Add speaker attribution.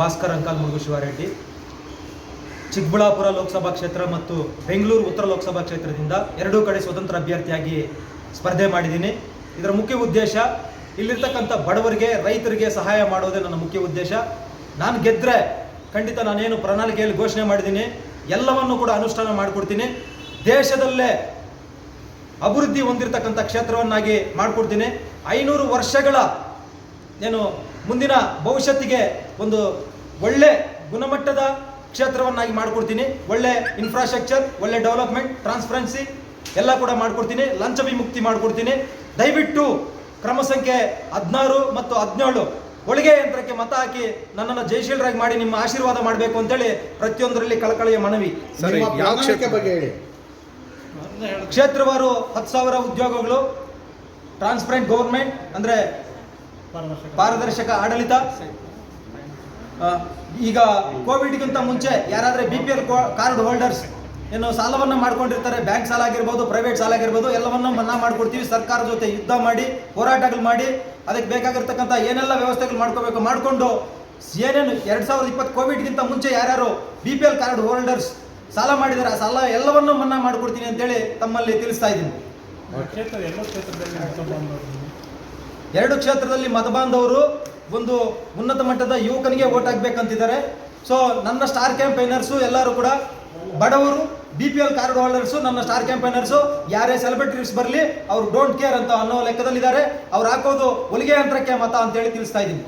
Speaker 1: Bhaskar uncle ಮುರುಗು Shivareddy Chikkaballapur Lok Sabha ಕ್ಷೇತ್ರ ಮತ್ತು ಬೆಂಗಳೂರು ಉತ್ತರ ಲೋಕಸಭಾ ಕ್ಷೇತ್ರದಿಂದ ಎರಡೂ ಕಡೆ ಸ್ವತಂತ್ರ ಅಭ್ಯರ್ಥಿಯಾಗಿ ಸ್ಪರ್ಧೆ ಮಾಡಿದ್ದೀನಿ. ಇದರ ಮುಖ್ಯ ಉದ್ದೇಶ, ಇಲ್ಲಿರ್ತಕ್ಕಂಥ ಬಡವರಿಗೆ, ರೈತರಿಗೆ ಸಹಾಯ ಮಾಡೋದೇ ನನ್ನ ಮುಖ್ಯ ಉದ್ದೇಶ. ನಾನು ಗೆದ್ದರೆ ಖಂಡಿತ ನಾನೇನು ಪ್ರಣಾಳಿಕೆಯಲ್ಲಿ ಘೋಷಣೆ ಮಾಡಿದ್ದೀನಿ. ಎಲ್ಲವನ್ನು ಕೂಡ ಅನುಷ್ಠಾನ ಮಾಡಿಕೊಡ್ತೀನಿ. ದೇಶದಲ್ಲೇ ಅಭಿವೃದ್ಧಿ ಹೊಂದಿರತಕ್ಕಂಥ ಕ್ಷೇತ್ರವನ್ನಾಗಿ ಮಾಡಿಕೊಡ್ತೀನಿ. ಐನೂರು ವರ್ಷಗಳ ಏನು ಮುಂದಿನ ಭವಿಷ್ಯತ್ತಿಗೆ ಒಂದು ಒಳ್ಳೆ ಗುಣಮಟ್ಟದ ಕ್ಷೇತ್ರವನ್ನಾಗಿ ಮಾಡಿಕೊಡ್ತೀನಿ. ಒಳ್ಳೆ ಇನ್ಫ್ರಾಸ್ಟ್ರಕ್ಚರ್ ಒಳ್ಳೆ ಡೆವಲಪ್ಮೆಂಟ್ ಟ್ರಾನ್ಸ್ಪರೆನ್ಸಿ ಎಲ್ಲ ಕೂಡ ಮಾಡಿಕೊಡ್ತೀನಿ. ಲಂಚ ವಿಮುಕ್ತಿ ಮಾಡಿಕೊಡ್ತೀನಿ. ದಯವಿಟ್ಟು ಕ್ರಮ ಸಂಖ್ಯೆ ಹದಿನಾರು ಮತ್ತು ಹದಿನೇಳು ಒಳಗೆ ಯಂತ್ರಕ್ಕೆ ಮತ ಹಾಕಿ ನನ್ನನ್ನು ಜಯಶೀಲರಾಗಿ ಮಾಡಿ ನಿಮ್ಮ ಆಶೀರ್ವಾದ ಮಾಡಬೇಕು ಅಂತೇಳಿ ಪ್ರತಿಯೊಂದರಲ್ಲಿ ಕಳಕಳಿಯ ಮನವಿ.
Speaker 2: ಬಗ್ಗೆ ಹೇಳಿ.
Speaker 1: ಕ್ಷೇತ್ರವಾರು ಹತ್ತು ಸಾವಿರ ಉದ್ಯೋಗಗಳು ಟ್ರಾನ್ಸ್ಪರೆಂಟ್ ಗೌರ್ಮೆಂಟ್ ಅಂದರೆ ಪಾರದರ್ಶಕ. ಆಡಳಿತ. ಈಗ ಕೋವಿಡ್ಗಿಂತ ಮುಂಚೆ ಯಾರಾದ್ರೆ B P L card holders ಏನು ಸಾಲವನ್ನು ಮಾಡ್ಕೊಂಡಿರ್ತಾರೆ. ಬ್ಯಾಂಕ್ ಸಾಲ ಆಗಿರ್ಬೋದು ಪ್ರೈವೇಟ್ ಸಾಲ ಆಗಿರ್ಬೋದು ಎಲ್ಲವನ್ನ ಮನ್ನಾ ಮಾಡ್ಕೊಡ್ತೀವಿ. ಸರ್ಕಾರ ಜೊತೆ ಯುದ್ಧ ಮಾಡಿ ಹೋರಾಟಗಳು ಮಾಡಿ ಅದಕ್ಕೆ ಬೇಕಾಗಿರ್ತಕ್ಕಂಥ ಏನೆಲ್ಲ ವ್ಯವಸ್ಥೆಗಳು ಮಾಡ್ಕೋಬೇಕು ಮಾಡಿಕೊಂಡು ಏನೇನು ಎರಡು ಸಾವಿರದ ಇಪ್ಪತ್ತು ಕೋವಿಡ್ಗಿಂತ ಮುಂಚೆ ಯಾರ್ಯಾರು B P L card holders ಸಾಲ ಮಾಡಿದರೆ ಆ ಸಾಲ ಎಲ್ಲವನ್ನೂ ಮನ್ನಾ ಮಾಡ್ಕೊಡ್ತೀನಿ ಅಂತೇಳಿ ತಮ್ಮಲ್ಲಿ ತಿಳಿಸ್ತಾ ಇದ್ದೀನಿ
Speaker 3: ಕ್ಷೇತ್ರ ಎಲ್ಲ ಕ್ಷೇತ್ರದಲ್ಲಿ ಮುಸಲ್ಮಾನರು
Speaker 1: ಎರಡು ಕ್ಷೇತ್ರದಲ್ಲಿ ಮತಬಾಂಧವರು ಒಂದು ಉನ್ನತ ಮಟ್ಟದ ಯುವಕನಿಗೆ ಓಟ್ ಹಾಕ್ಬೇಕಂತಿದ್ದಾರೆ. ಸೊ ನನ್ನ ಸ್ಟಾರ್ ಕ್ಯಾಂಪೈನರ್ಸು ಎಲ್ಲರೂ ಕೂಡ ಬಡವರು B P L card holders ನನ್ನ ಸ್ಟಾರ್ ಕ್ಯಾಂಪೈನರ್ಸು ಯಾರೇ ಸೆಲೆಬ್ರಿಟೀಸ್ ಬರಲಿ, ಅವ್ರು ಡೋಂಟ್ ಕೇರ್ ಅಂತ ಅನ್ನೋ ಲೆಕ್ಕದಲ್ಲಿದ್ದಾರೆ. ಅವ್ರು ಹಾಕೋದು ಹೊಲಿಗೆ ಯಂತ್ರಕ್ಕೆ ಮತ ಅಂತೇಳಿ ತಿಳಿಸ್ತಾ ಇದ್ದೀನಿ.